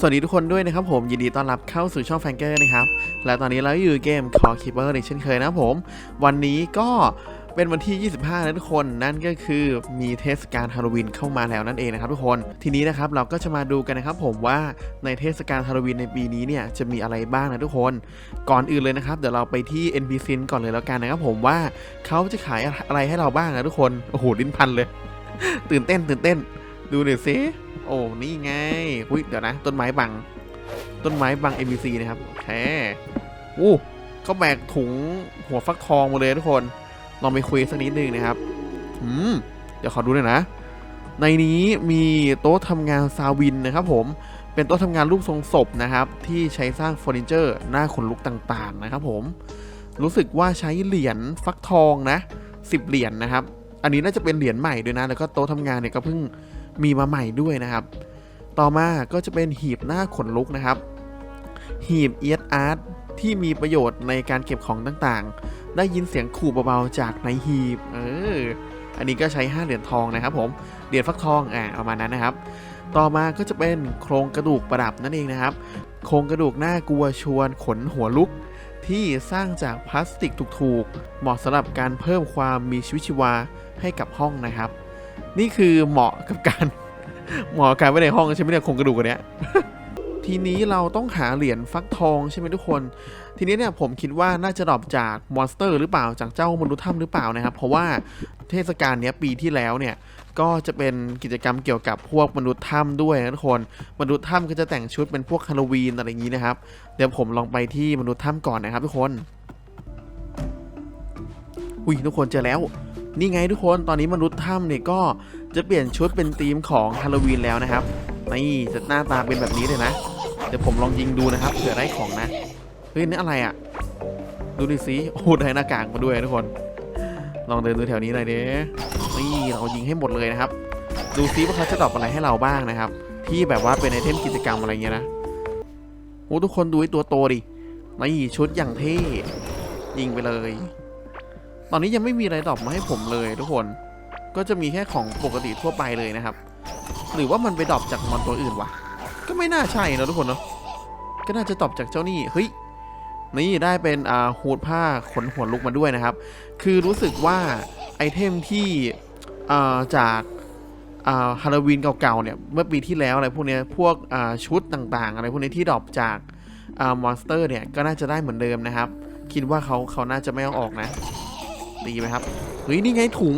สวัสดีทุกคนด้วยนะครับผมยินดีต้อนรับเข้าสู่ช่องแฟงเกอร์นะครับ และตอนนี้เราอยู่เกม Call Keeper อีกเช่นเคยนะครับผม วันนี้ก็เป็นวันที่ 25 นะทุกคน นั่นก็คือมีเทศกาลฮาโลวีนเข้ามาแล้วนั่นเองนะครับทุกคน ทีนี้นะครับเราก็จะมาดูกันนะครับผมว่าในเทศกาลฮาโลวีนในปีนี้เนี่ยจะมีอะไรบ้างนะทุกคน ก่อนอื่นเลยนะครับเดี๋ยวเราไปที่ NPC ก่อนเลยแล้วกันนะครับผมว่าเขาจะขายอะไรให้เราบ้างนะทุกคน โอ้โหลิ้นพันเลย ตื่นเต้นตื่นเต้น ดูหน่อยสิโอ้ นี่ไงอุ้ยเดี๋ยวนะ ต้นไม้บัง ต้นไม้บัง NPC นะครับโอเคอู้เขาแบกถุงหัวฟักทองมาเลยทุกคน ลองไปคุยสักนิดนึงนะครับ อืม เดี๋ยวขอดูหน่อยนะ ในนี้มีโต๊ะทำงานซาวินนะครับผม เป็นโต๊ะทำงานรูปทรงศพนะครับ ที่ใช้สร้างเฟอร์นิเจอร์หน้าขนลุกต่างๆนะครับผม รู้สึกว่าใช้เหรียญฟักทองนะ10เหรียญนะครับ อันนี้น่าจะเป็นเหรียญใหม่ด้วยนะ แล้วก็โต๊ะทำงานเนี่ยก็เพิ่ง มีมาใหม่ด้วยนะครับ ต่อมาก็จะเป็นหีบหน้าขนลุกนะครับ หีบเอียดอาร์ตที่มีประโยชน์ในการเก็บของต่างๆ ได้ยินเสียงขู่เบาๆจากในหีบ เออ อันนี้ก็ใช้ 5 เหรียญทองนะครับผม เหรียญฟักทอง อ่าประมาณนั้นนะครับ ต่อมาก็จะเป็นโครงกระดูกประดับนั่นเองนะครับ โครงกระดูกหน้ากลัวชวนขนหัวลุก ที่สร้างจากพลาสติกถูกๆ เหมาะสำหรับการเพิ่มความมีชีวิตชีวาให้กับห้องนะครับ นี่คือเหมาะกับการ เหมาะกับการไว้ในห้องใช่ไหมเนี่ยโครงกระดูกอันเนี้ยทีนี้เราต้องหาเหรียญฟักทองใช่ไหมทุกคน ทีนี้เนี่ยผมคิดว่าน่าจะดรอปจากมอนสเตอร์หรือเปล่าจากเจ้ามนุษย์ถ้ำหรือเปล่านะครับ เพราะว่าเทศกาลเนี้ยปีที่แล้วเนี่ยก็จะเป็นกิจกรรมเกี่ยวกับพวกมนุษย์ถ้ำด้วยนะทุกคน มนุษย์ถ้ำก็จะแต่งชุดเป็นพวกฮาโลวีนอะไรอย่างนี้นะครับ เดี๋ยวผมลองไปที่มนุษย์ถ้ำก่อนนะครับทุกคน อุ้ยทุกคนเจอแล้ว นี่ไงทุกคนตอนนี้มนุษย์ถ้ำเนี่ยก็จะเปลี่ยนชุดเป็นธีมของฮาโลวีนแล้วนะครับนี่จะหน้าตาเป็นแบบนี้เลยนะเดี๋ยวผมลองยิงดูนะครับเผื่อได้ของนะเฮ้ยนี่อะไรอะ่ะ ดูดิสิโอ้ได้หน้ากากมาด้วยทุกคน ลองเดินดูแถวนี้หน่อยเด้นี่เรายิงให้หมดเลยนะครับ ดูซิว่าเขาจะตอบอะไรให้เราบ้างนะครับ ที่แบบว่าเป็นไอเทมกิจกรรมอะไรเงี้ยนะโอ้ทุกคนดูไอตัวโตดินี่ชุดอย่างเท่ยิงไปเลย ตอนนี้ยังไม่มีอะไรตอบมาให้ผมเลยทุกคน ก็จะมีแค่ของปกติทั่วไปเลยนะครับ หรือว่ามันไปดรอปจากมอนตัวอื่นวะ ก็ไม่น่าใช่นะทุกคนเนาะ ก็น่าจะตอบจากเจ้านี่เฮ้ย นี่ได้เป็นอ่าฮูดผ้าขนหัวลุกมาด้วยนะครับ คือรู้สึกว่าไอเทมที่อ่าจากอ่าฮาโลวีนเก่าๆเนี่ยเมื่อปีที่แล้วอะไรพวกเนี้ยพวกอ่าชุดต่างๆ อะไรพวกนี้ที่ดรอปจากอ่ามอนสเตอร์เนี่ยก็น่าจะได้เหมือนเดิมนะครับ คิดว่าเขาเขาน่าจะไม่เอาออกนะ ดีไหมครับเฮ้ยนี่ไงถุง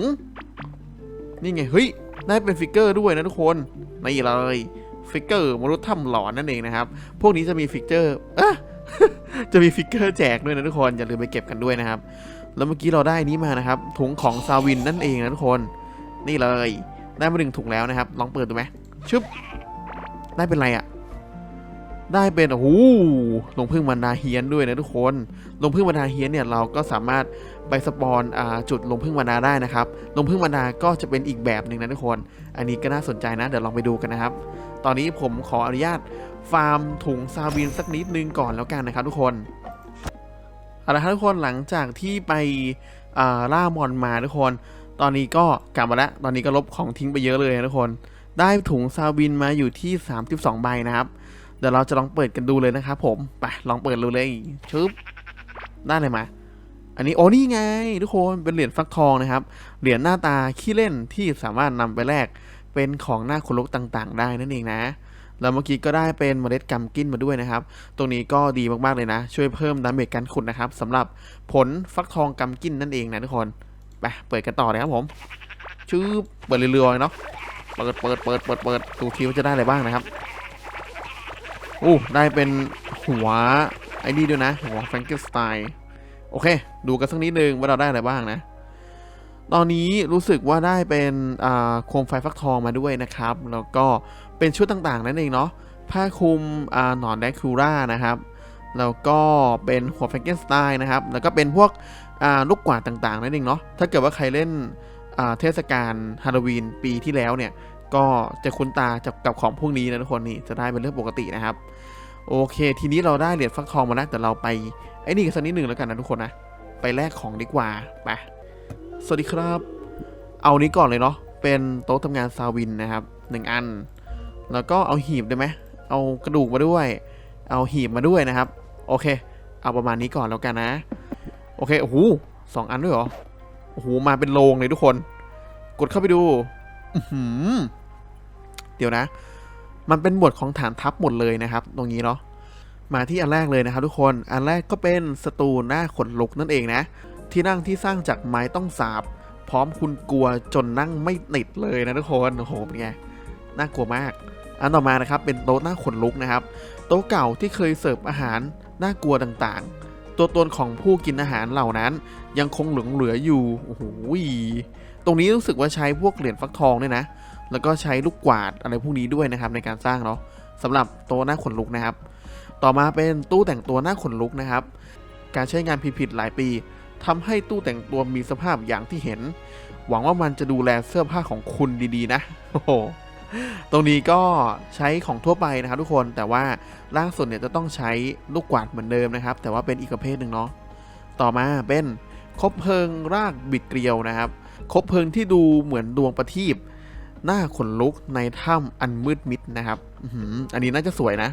นี่ไงเฮ้ยได้เป็นฟิกเกอร์ด้วยนะทุกคนนี่เลยฟิกเกอร์มนุษย์ถ้ำหลอนนั่นเองนะครับ พวกนี้จะมีฟิกเกอร์อะจะมีฟิกเกอร์แจกด้วยนะทุกคนอย่าลืมไปเก็บกันด้วยนะครับ แล้วเมื่อกี้เราได้นี้มานะครับถุงของซาวินนั่นเองนะทุกคน นี่เลย ได้มาหนึ่งถุงแล้วนะครับ ลองเปิดดูไหมชึบได้เป็นไรอะ่ะ ได้เป็นโอ้โหลงพึ่งบรรดาเฮียนด้วยนะทุกคนลงพึ่งบรรดาเฮียนเนี่ยเราก็สามารถไปสปอนอจุดลงพึ่งบรรดาได้นะครับลงพึ่งบรรดาก็จะเป็นอีกแบบหนึ่งนะทุกคน อันนี้ก็น่าสนใจนะ เดี๋ยวลองไปดูกันนะครับ ตอนนี้ผมขออนุญาตฟาร์มถุงซาวินสักนิดนึงก่อนแล้วกันนะครับทุกคนเอาละครับทุกคนหลังจากที่ไปล่ามอนมาทุกคน ตอนนี้ก็กลับมาแล้ว ตอนนี้ก็ลบของทิ้งไปเยอะเลยนะทุกคน ได้ถุงซาวินมาอยู่ที่ 32 ใบนะครับ เดี๋ยวเราจะลองเปิดกันดูเลยนะครับผมไปลองเปิดดูเลยชึบได้เลยมาอันนี้โอ้นี่ไง ทุกคนเป็นเหรียญฟักทองนะครับ เหรียญหน้าตาขี้เล่นที่สามารถนำไปแลกเป็นของหน้าขนลุกต่างๆ ได้นั่นเองนะแล้วเมื่อกี้ก็ได้เป็นเมล็ดกัมกินมาด้วยนะครับ ตรงนี้ก็ดีมากๆเลยนะ ช่วยเพิ่มดาเมจการขุดนะครับสำหรับผลฟักทองกัมกินนั่นเองนะทุกคนไปเปิดกันต่อเลยครับผมชื่อเปิดเรือยๆเนาะเปิดเปิดเปิดเปิดเปิดดูทีว่าจะได้อะไรบ้างนะครับ อู้ได้เป็นหัวไอ้นี่ด้วยนะหัวแฟรงเกนสไตน์โอเค ดูกันสักนิดนึงว่าเราได้อะไรบ้างนะ ตอนนี้รู้สึกว่าได้เป็นโคมไฟฟักทองมาด้วยนะครับ แล้วก็เป็นชุดต่างๆนั่นเองเนาะผ้าคลุมหนอนแดคูร่านะครับ แล้วก็เป็นหัวแฟรงเกนสไตน์นะครับ แล้วก็เป็นพวกลูกกวาดต่างๆนั่นเองเนาะถ้าเกิดว่าใครเล่นเทศกาลฮาโลวีนปีที่แล้วเนี่ยก็จะคุ้นตาจากกับของพวกนี้นะทุกคนนี่จะได้เป็นเรื่องปกตินะครับ โอเค ทีนี้เราได้เหรียญฟักทองมาแล้วแต่เราไปไอ้นี่กันสักนิดหนึ่งแล้วกันนะทุกคนนะ ไปแลกของดีกว่าไปสวัสดีครับ เอานี้ก่อนเลยเนาะเป็นโต๊ะทำงานซาวินนะครับหนึ่งอัน แล้วก็เอาหีบได้ไหมเอากระดูกมาด้วย เอาหีบมาด้วยนะครับ โอเค เอาประมาณนี้ก่อนแล้วกันนะ โอเคโอ้โหสองอันด้วยเหรอโอ้โหมาเป็นโรงเลยทุกคน กดเข้าไปดูอืเดี๋ยวนะ มันเป็นหมวดของฐานทัพหมดเลยนะครับ ตรงนี้เนาะมาที่อันแรกเลยนะครับทุกคนอันแรกก็เป็นสตูหน้าขนลุกนั่นเองนะ ที่นั่งที่สร้างจากไม้ต้องสาบ พร้อมคุณกลัวจนนั่งไม่ติดเลยนะทุกคนโอ้โหเป็นไงน่ากลัวมาก อันต่อมานะครับเป็นโต๊ะหน้าขนลุกนะครับ โต๊ะเก่าที่เคยเสิร์ฟอาหารน่ากลัวต่างๆ ตัวตนของผู้กินอาหารเหล่านั้น ยังคงหลงเหลืออยู่โอ้โหตรงนี้รู้สึกว่าใช้พวกเหรียญฟักทองเนี่ยนะ แล้วก็ใช้ลูกกวาดอะไรพวกนี้ด้วยนะครับในการสร้างเนาะสำหรับโต๊ะหน้าขนลุกนะครับ ต่อมาเป็นตู้แต่งตัวหน้าขนลุกนะครับ การใช้งานผิดๆหลายปีทำให้ตู้แต่งตัวมีสภาพอย่างที่เห็น หวังว่ามันจะดูแลเสื้อผ้าของคุณดีๆ นะโอ้โหตรงนี้ก็ใช้ของทั่วไปนะครับทุกคนแต่ว่าล่าสุดเนี่ยจะต้องใช้ลูกกวาดเหมือนเดิมนะครับ แต่ว่าเป็นอีกประเภทหนึ่งเนาะต่อมาเป็นคบเพลิงรากบิดเกลียวนะครับคบเพลิงที่ดูเหมือนดวงประทีป หน้าขนลุกในถ้ำอันมืดมิดนะครับอันนี้น่าจะสวยนะ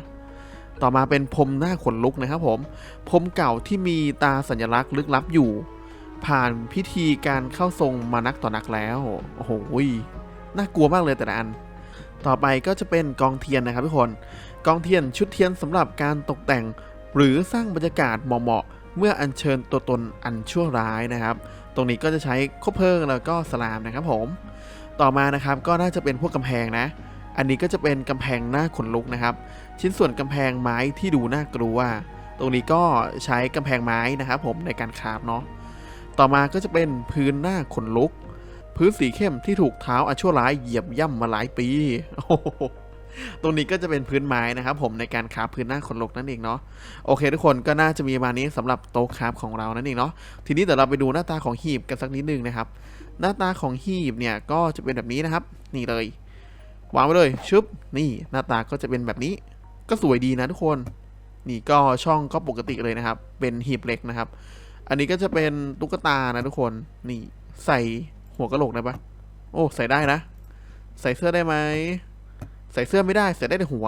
ต่อมาเป็นพรมหน้าขนลุกนะครับผมพรมเก่าที่มีตาสัญลักษณ์ลึกลับอยู่ ผ่านพิธีการเข้าทรงมานักต่อนักแล้ว โอ้โหน่ากลัวมากเลยแต่ละอัน ต่อไปก็จะเป็นกองเทียนนะครับทุกคน กองเทียนชุดเทียนสำหรับการตกแต่ง หรือสร้างบรรยากาศเหมาะเมื่ออัญเชิญตัวตนอันชั่วร้ายนะครับ ตรงนี้ก็จะใช้คบเพลิงแล้วก็สลามนะครับผม ต่อมานะครับก็น่าจะเป็นพวกกำแพงนะ อันนี้ก็จะเป็นกำแพงหน้าขนลุกนะครับ ชิ้นส่วนกำแพงไม้ที่ดูน่ากลัว ตรงนี้ก็ใช้กำแพงไม้นะครับผมในการคราบเนาะ ต่อมาก็จะเป็นพื้นหน้าขนลุก พื้นสีเข้มที่ถูกเท้าอาชั่วร้ายเหยียบย่ำมาหลายปีโอ้โหตรงนี้ก็จะเป็นพื้นไม้นะครับ ผมในการคราบพื้นหน้าขนลุกนั่นเองเนาะ โอเค ทุกคนก็น่าจะมีประมาณนี้สำหรับโต๊ะคราบของเรานั่นเองเนาะ ทีนี้เดี๋ยวเราไปดูหน้าตาของหีบกันสักนิดนึงนะครับ หน้าตาของหีบเนี่ยก็จะเป็นแบบนี้นะครับ นี่เลย วางไว้เลยชึบนี่หน้าตาก็จะเป็นแบบนี้ ก็สวยดีนะทุกคน นี่ก็ช่องก็ปกติเลยนะครับ เป็นหีบเหล็กนะครับ อันนี้ก็จะเป็นตุ๊กตานะทุกคนนี่ใส่หัวกะโหลกได้ปะโอ้ใส่ได้นะ ใส่เสื้อได้ไหมใส่เสื้อไม่ได้ใส่ได้แต่หัว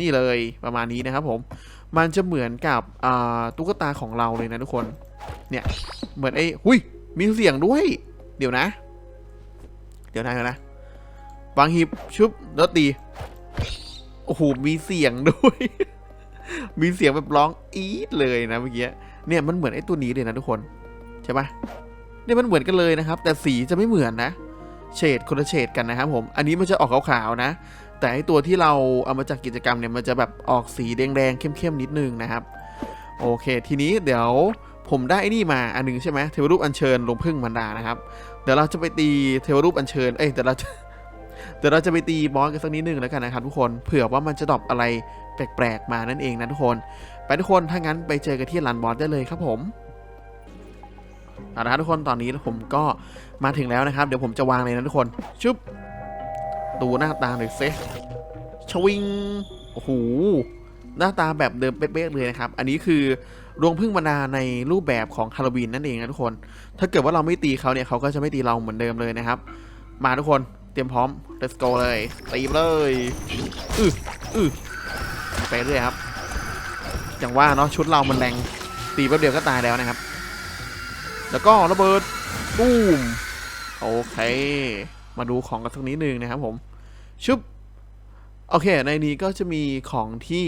นี่เลยประมาณนี้นะครับ ผม มันจะเหมือนกับตุ๊กตาของเราเลยนะทุกคน เนี่ยเหมือนไอ้หุยมีเสียงด้วย เดี๋ยวนะ เดี๋ยวนะเดี๋ยวนะวางหีบชุบแล้วตี โอ้โห มีเสียงด้วย มีเสียงแบบร้องอีดเลยนะเมื่อกี้ เนี่ยมันเหมือนไอ้ตัวนี้เลยนะทุกคน ใช่ปะเนี่ยมันเหมือนกันเลยนะครับ แต่สีจะไม่เหมือนนะ เฉดคนละเฉดกันนะครับผม อันนี้มันจะออกขาวๆนะ แต่ไอ้ตัวที่เราเอามาจากกิจกรรมเนี่ยมันจะแบบออกสีแดงๆเข้มๆนิดนึงนะครับ โอเค ทีนี้เดี๋ยว ผมได้นี่มาอันหนึงใช่ไหมเทวรูปอัญเชิญลงพึ่งมันดานะครับ เดี๋ยวเราจะไปตีเทวรูปอัญเชิญ เอ้ยเดี๋ยวเราจะเดี๋ยวเราจะไปตีบอสกันสักนิดนึงแล้วกันนะครับทุกคน เผื่อว่ามันจะดรอปอะไรแปลกๆมานั่นเองนะทุกคน ไปทุกคน ถ้างั้นไปเจอกันที่ลานบอสได้เลยครับผมเอาละครับทุกคนตอนนี้ผมก็มาถึงแล้วนะครับ เดี๋ยวผมจะวางเลยนะทุกคนชุบดูหน้าตาหน่อยเซชวิง โอ้โห หน้าตาแบบเดิมเป๊ะๆเลยนะครับ อันนี้คือ รวงพึ่งมนาในรูปแบบของฮาโลวีนนั่นเองนะทุกคน ถ้าเกิดว่าเราไม่ตีเขาเนี่ยเขาก็จะไม่ตีเราเหมือนเดิมเลยนะครับ มาทุกคนเตรียมพร้อม let's go เลยตีเลยอืออือไปเรื่อยครับอย่างว่าเนาะชุดเรามันแรงตีแป๊บเดียวก็ตายแล้วนะครับ แล้วก็ระเบิดตูมโอเค มาดูของกันสักนิดนึงนะครับผมชุบโอเค ในนี้ก็จะมีของที่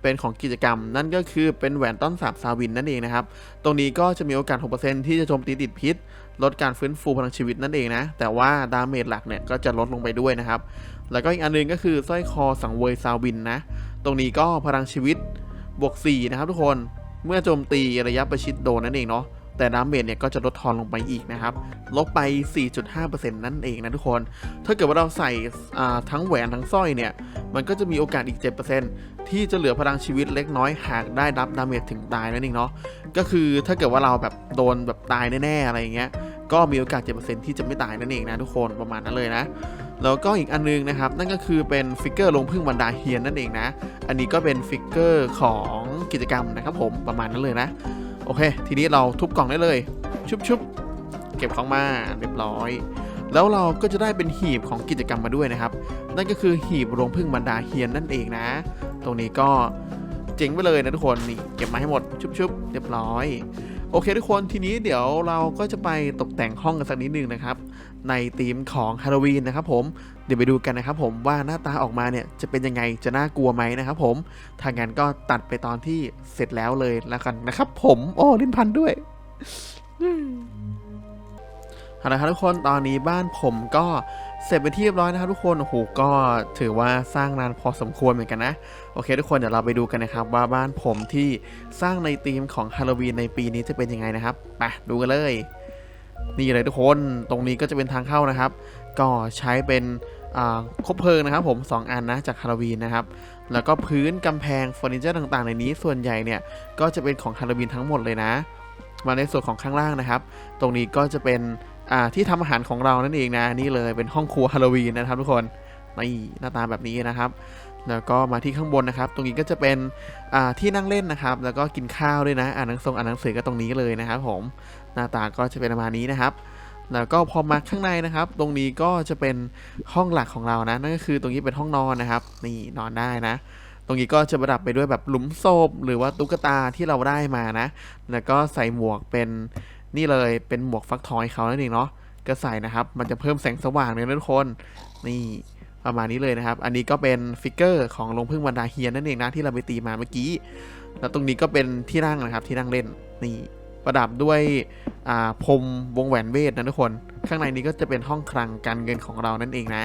เป็นของกิจกรรม นั่นก็คือเป็นแหวนต้นสาบซาวินนั่นเองนะครับ ตรงนี้ก็จะมีโอกาส 6%ที่จะโจมตีติดพิษ ลดการฟื้นฟูพลังชีวิตนั่นเองนะ แต่ว่าดาเมจหลักเนี่ยก็จะลดลงไปด้วยนะครับ แล้วก็อีกอันหนึงก็คือสร้อยคอสังเวยซาวินนะ ตรงนี้ก็พลังชีวิตบวก 4 นะครับทุกคน เมื่อโจมตีระยะประชิดโดนนั่นเองเนาะ แต่ดาเมจเนี่ยก็จะลดทอนลงไปอีกนะครับ ลบไป 4.5%นั่นเองนะทุกคน ถ้าเกิดว่าเราใส่ทั้งแหวนทั้งสร้อยเนี่ย มันก็จะมีโอกาสอีก 7%ที่จะเหลือพลังชีวิตเล็กน้อยหากได้รับดาเมจถึงตายนั่นเองเนาะ ก็คือถ้าเกิดว่าเราแบบโดนแบบตายแน่ๆอะไรอย่างเงี้ย ก็มีโอกาส 7%ที่จะไม่ตายนั่นเองนะทุกคนประมาณนั้นเลยนะแล้วก็อีกอันนึงนะครับ นั่นก็คือเป็นฟิกเกอร์ลงพึ่งบรรดาเฮียนนั่นเองนะ อันนี้ก็เป็นฟิกเกอร์ของกิจกรรมนะครับผมประมาณนั้นเลยนะ โอเค ทีนี้เราทุบกล่องได้เลย ชุบชุบเก็บของมาเรียบร้อย แล้วเราก็จะได้เป็นหีบของกิจกรรมมาด้วยนะครับ นั่นก็คือหีบโรงพึ่งบรรดาเฮียนนั่นเองนะ ตรงนี้ก็เจ๋งไปเลยนะทุกคนนี่เก็บมาให้หมดชุบชุบเรียบร้อย โอเคทุกคนทีนี้เดี๋ยวเราก็จะไปตกแต่งห้องกันสักนิดนึงนะครับ ในธีมของฮาโลวีนนะครับผมเดี๋ยวไปดูกันนะครับผมว่าหน้าตาออกมาเนี่ยจะเป็นยังไงจะน่ากลัวไหมนะครับผมถ้างั้นก็ตัดไปตอนที่เสร็จแล้วเลยแล้วกันนะครับ ผมโอ้ลิ้นพันด้วยเอาละครับทุกคนตอนนี้บ้านผมก็ เสร็จไปนที่เรียบร้อยนะครับทุกคนโอ้โหก็ถือว่าสร้างนานพอสมควรเหมือนกันนะ โอเค ทุกคนเดี๋ยวเราไปดูกันนะครับว่าบ้านผมที่สร้างในธีมของฮาโลวีนในปีนี้จะเป็นยังไงนะครับไปดูกันเลย นี่เลยทุกคนตรงนี้ก็จะเป็นทางเข้านะครับ ก็ใช้เป็นคบเพลิงนะครับผม2อันนะจากฮาโลวีนนะครับ แล้วก็พื้นกำแพงเฟอร์นิเจอร์ต่างๆในนี้ส่วนใหญ่เนี่ยก็จะเป็นของฮาโลวีนทั้งหมดเลยนะ มาในส่วนของข้างล่างนะครับ ตรงนี้ก็จะเป็น อ่าที่ทำอาหารของเรานั่นเองนะนี่เลยเป็นห้องครัวฮาโลวีนนะครับทุกคนนี่หน้าตาแบบนี้นะครับ แล้วก็มาที่ข้างบนนะครับ ตรงนี้ก็จะเป็นอ่าที่นั่งเล่นนะครับ แล้วก็กินข้าวด้วยนะอ่านหนังสืออ่านหนังสือก็ตรงนี้เลยนะครับ ผมหน้าตาก็จะเป็นประมาณนี้นะครับแล้วก็พอมาข้างในนะครับ ตรงนี้ก็จะเป็นห้องหลักของเรานะนั่นก็คือตรงนี้เป็นห้องนอนนะครับ นี่นอนได้นะ ตรงนี้ก็จะประดับไปด้วยแบบหลุมศพหรือว่าตุ๊กตาที่เราได้มานะ แล้วก็ใส่หมวกเป็น นี่เลยเป็นหมวกฟักทอยเขานั่นเองเนาะก็ใส่นะครับ มันจะเพิ่มแสงสว่างเลยนะทุกคน นี่ประมาณนี้เลยนะครับ อันนี้ก็เป็นฟิกเกอร์ของลงพึ่งบรรดาเฮียนนั่นเองนะที่เราไปตีมาเมื่อกี้ แล้วตรงนี้ก็เป็นที่นั่งนะครับที่นั่งเล่น นี่ประดับด้วยอ่าพรมวงแหวนเวทนะทุกคน ข้างในนี้ก็จะเป็นห้องคลังการเงินของเรานั่นเองนะ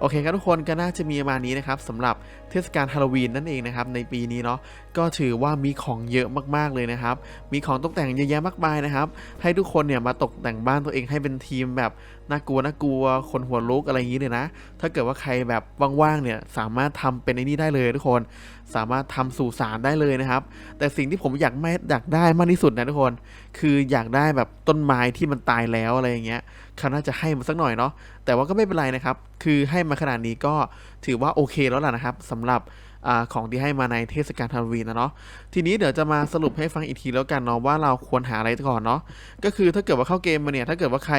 โอเคครับทุกคนก็น่าจะมีประมาณนี้นะครับสำหรับ เทศกาลฮาโลวีนนั่นเองนะครับในปีนี้เนาะก็ถือว่ามีของเยอะมากๆเลยนะครับ มีของตกแต่งเยอะแยะมากมายนะครับ ให้ทุกคนเนี่ยมาตกแต่งบ้านตัวเองให้เป็นทีมแบบน่ากลัวน่ากลัวคนหัวลุกอะไรอย่างนี้เลยนะ ถ้าเกิดว่าใครแบบว่างๆเนี่ยสามารถทำเป็นไอ้นี่ได้เลยทุกคน สามารถทำสู่สารได้เลยนะครับ แต่สิ่งที่ผมอยากไม่อยากได้มากที่สุดนะทุกคน คืออยากได้แบบต้นไม้ที่มันตายแล้วอะไรอย่างเงี้ยเขาน่าจะให้มาสักหน่อยเนาะแต่ว่าก็ไม่เป็นไรนะครับ คือให้มาขนาดนี้ก็ ถือว่าโอเคแล้วล่ะนะครับสำหรับอของที่ให้มาในเทศกาลฮาโลวีนนะเนาะทีนี้เดี๋ยวจะมาสรุปให้ฟังอีกทีแล้วกันเนาะว่าเราควรหาอะไรก่อนเนาะก็คือถ้าเกิดว่าเข้าเกมมาเนี่ยถ้าเกิดว่าใคร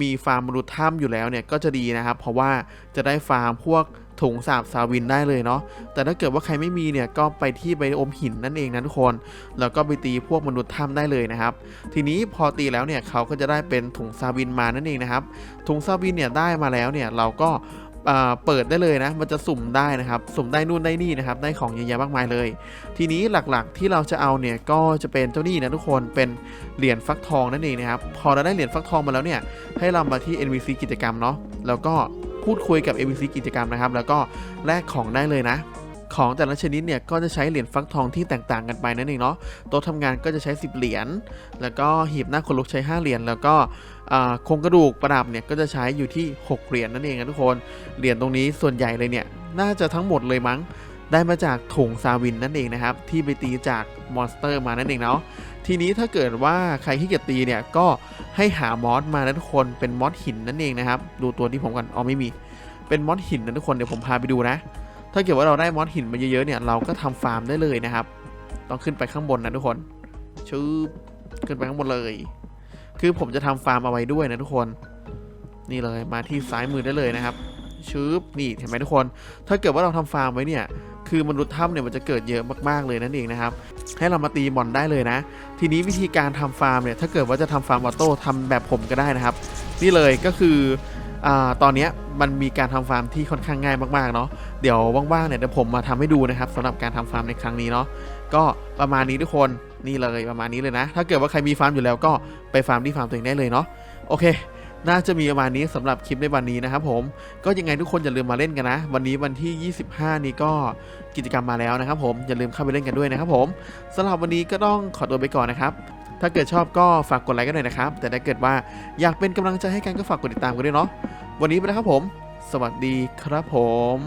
มีฟาร์มมนุษย์ถ้ำอยู่แล้วเนี่ยก็จะดีนะครับ เพราะว่าจะได้ฟาร์มพวกถุงสาบซาวินได้เลยเนาะ แต่ถ้าเกิดว่าใครไม่มีเนี่ยก็ไปที่ไบโอมหินนั่นเองนะทุกคน แล้วก็ไปตีพวกมนุษย์ถ้ำได้เลยนะครับ ทีนี้พอตีแล้วเนี่ยเขาก็จะได้เป็นถุงซาวินมานั่นเองนะครับ ถุงซาวินเนี่ยได้มาแล้วเนี่ยเราก็ เปิดได้เลยนะ มันจะสุ่มได้นะครับ สุ่มได้นู่นได้นี่นะครับ ได้ของเยอะแยะมากมายเลย ทีนี้หลักๆที่เราจะเอาเนี่ยก็จะเป็นเจ้านี่นะทุกคน เป็นเหรียญฟักทองนั่นเองนะครับ พอเราได้เหรียญฟักทองมาแล้วเนี่ย ให้เรามาที่ NVC กิจกรรมเนาะ แล้วก็พูดคุยกับ NVC กิจกรรมนะครับ แล้วก็แลกของได้เลยนะ ของแต่ละชนิดเนี่ยก็จะใช้เหรียญฟักทองที่แตกต่างกันไปนั่นเองเนาะโต๊ะทำงานก็จะใช้ 10 เหรียญแล้วก็หีบหน้าคนลุกใช้ 5 เหรียญแล้วก็โครงกระดูกประดับเนี่ยก็จะใช้อยู่ที่ 6 เหรียญนั่นเองนะทุกคนเหรียญตรงนี้ส่วนใหญ่เลยเนี่ยน่าจะทั้งหมดเลยมั้งได้มาจากถุงซาวินนั่นเองนะครับ ที่ไปตีจากมอนสเตอร์มานั่นเองเนาะทีนี้ถ้าเกิดว่าใครที่เกียจตีเนี่ยก็ให้หามอสมานะทุกคนเป็นมอสหินนั่นเองนะครับ ดูตัวที่ผมก่อนอ๋อไม่มี เป็นมอสหินนะทุกคนเดี๋ยวผมพาไปดูนะ ถ้าเกิดว่าเราได้มอสหินมาเยอะๆเนี่ยเราก็ทำฟาร์มได้เลยนะครับ ต้องขึ้นไปข้างบนนะทุกคนชืบขึ้นไปข้างบนเลย คือผมจะทำฟาร์มเอาไว้ด้วยนะทุกคน นี่เลยมาที่ซ้ายมือได้เลยนะครับชืบนี่เห็นไหมทุกคน ถ้าเกิดว่าเราทำฟาร์มไว้เนี่ยคือมนุษย์ถ้ำเนี่ยมันจะเกิดเยอะมากๆเลยนั่นเองนะครับให้เรามาตีบอลได้เลยนะ ทีนี้วิธีการทำฟาร์มเนี่ยถ้าเกิดว่าจะทำฟาร์มออโต้ทำแบบผมก็ได้นะครับ นี่เลยก็คืออ่าตอนเนี้ย มันมีการทำฟาร์มที่ค่อนข้างง่ายมากๆเนาะเดี๋ยวว่างๆเนี่ยเดี๋ยวผมมาทำให้ดูนะครับสำหรับการทำฟาร์มในครั้งนี้เนาะก็ประมาณนี้ทุกคนนี่เลยประมาณนี้เลยนะ ถ้าเกิดว่าใครมีฟาร์มอยู่แล้วก็ไปฟาร์มที่ฟาร์มตัวเองได้เลยเนาะโอเค น่าจะมีประมาณนี้สำหรับคลิปในวันนี้นะครับผมก็ยังไงทุกคนอย่าลืมมาเล่นกันนะ วันนี้วันที่ 25 นี้ก็กิจกรรมมาแล้วนะครับผมอย่าลืมเข้าไปเล่นกันด้วยนะครับผมสำหรับวันนี้ก็ต้องขอตัวไปก่อนนะครับถ้าเกิดชอบก็ฝากกดไลค์กันหน่อยนะครับ แต่ถ้าเกิดว่าอยากเป็นกำลังใจให้กันก็ฝากกดติดตามกันด้วยเนาะ วันนี้ไปแล้วครับผม สวัสดีครับผม